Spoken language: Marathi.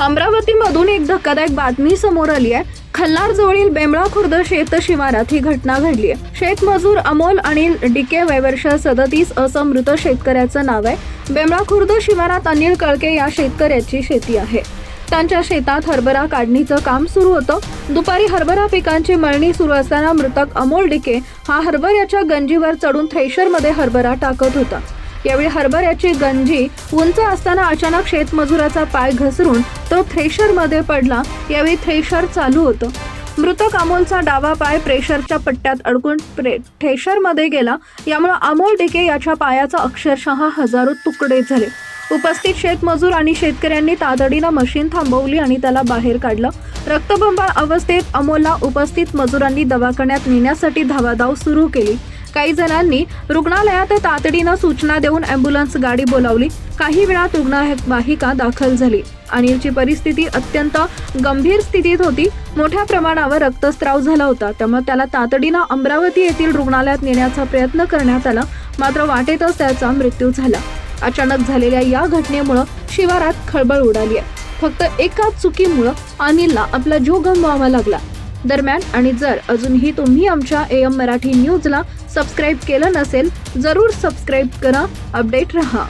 अमरावतीमधून एक धक्कादायक बातमी समोर आली आहे. खल्लार जवळील बेमळा खुर्द शेत शिवारात ही घटना घडली आहे. शेतमजूर अमोल अनिल डिके वयवर्ष सदतीस असं मृत शेतकऱ्याचं नाव आहे. बेमळा खुर्द शिवारात अनिल कळके या शेतकऱ्याची शेती आहे. त्यांच्या शेतात हरभरा काढणीचं काम सुरू होतं. दुपारी हरभरा पिकांची मळणी सुरू असताना मृतक अमोल डिके हा हरभऱ्याच्या गंजीवर चढून थ्रेशरमध्ये हरभरा टाकत होता. यावेळी हरभऱ्याची गंजी उंच असताना अचानक शेतमजुराचा पाय घसरून तो थ्रेशरमध्ये पडला. यावेळी थ्रेशर चालू होतं. मृतक अमोलचा डावा पाय प्रेशरच्या पट्ट्यात अडकून प्रे थ्रेशरमध्ये गेला. यामुळे अमोल डिके याच्या पायाचा अक्षरशः हजारो तुकडे झाले. उपस्थित शेतमजूर आणि शेतकऱ्यांनी तातडीनं मशीन थांबवली आणि त्याला बाहेर काढलं. रक्तबंबाळ अवस्थेत अमोलला उपस्थित मजुरांनी दवाखान्यात नेण्यासाठी धावाधाव सुरू केली. काही जणांनी रुग्णालयात तातडीनं सूचना देऊन अँब्युलन्स गाडी बोलावली. काही वेळात रुग्णवाहिका दाखल झाली. अनिलची परिस्थिती अत्यंत गंभीर स्थितीत होती. मोठ्या प्रमाणावर रक्तस्राव झाला होता. त्यामुळे त्याला तातडीनं अमरावती येथील रुग्णालयात नेण्याचा प्रयत्न करण्यात आला. मात्र वाटेतच त्याचा मृत्यू झाला. अचानक झालेल्या या घटनेमुळं शिवारात खळबळ उडाली आहे. फक्त एका चुकीमुळं अनिलला आपला जीव गमवावा लागला. दरम्यान आणि जर अजूनही तुम्ही आमच्या ए एम मराठी न्यूजला सबस्क्राईब केलं नसेल जरूर सबस्क्राईब करा अपडेट रहा.